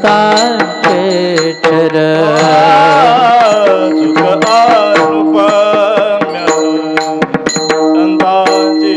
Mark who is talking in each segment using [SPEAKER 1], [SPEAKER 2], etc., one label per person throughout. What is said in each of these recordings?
[SPEAKER 1] संताचे चरण सुख
[SPEAKER 2] अनुपम्य संतांची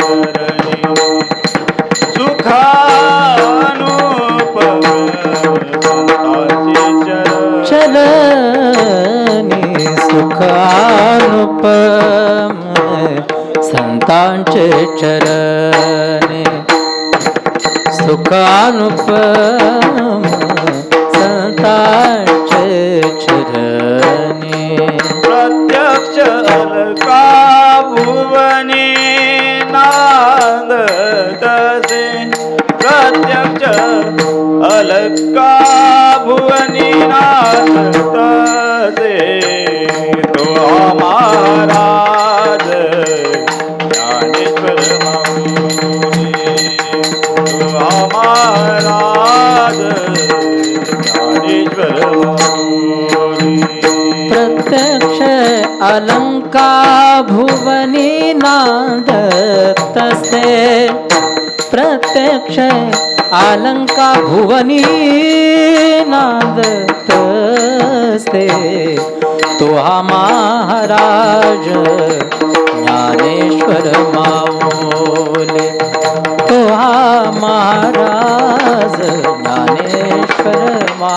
[SPEAKER 2] चरणी सुखानुपम्य संतांची चरणी
[SPEAKER 1] सुखानुपम संतांचे चरणी सुखानुपम. संतांचे
[SPEAKER 2] प्रत्यक्ष अलका भुवनी नांदतसे प्रत्यक्ष अलका भुवनी नांदतसे तो महाराज ज्ञानेश्वर महाराज
[SPEAKER 1] प्रत्यक्ष अलंका भुवनी नादत्तस्ते। प्रत्यक्ष अलंका भुवनी नादत्तस्ते तो तुहा महाराज, ज्ञानेश्वर माओले तो महाराज, ज्ञानेश्वर
[SPEAKER 2] मा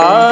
[SPEAKER 2] Ah.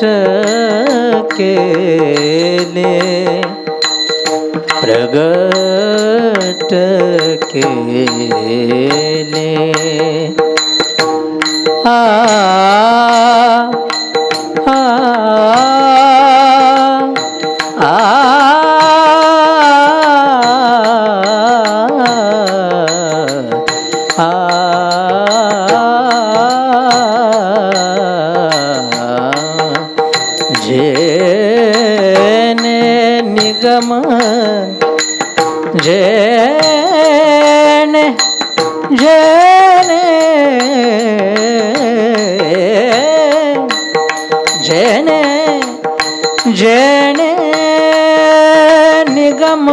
[SPEAKER 2] प्रगट केले
[SPEAKER 1] प्रगट केले जेने निगम जेने जेने जेने जेने निगम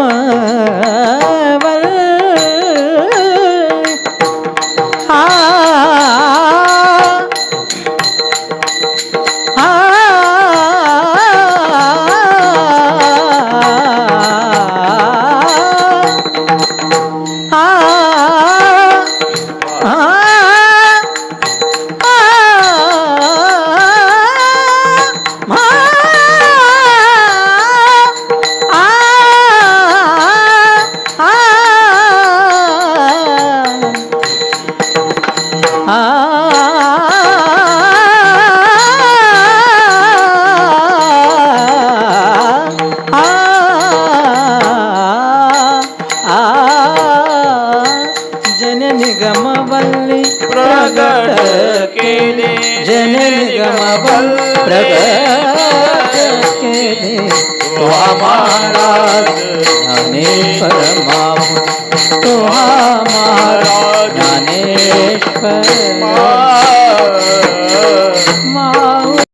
[SPEAKER 1] सबल प्रगट के दे।
[SPEAKER 2] तो
[SPEAKER 1] हमारा जाने तो हमारा ज्ञानेश्वर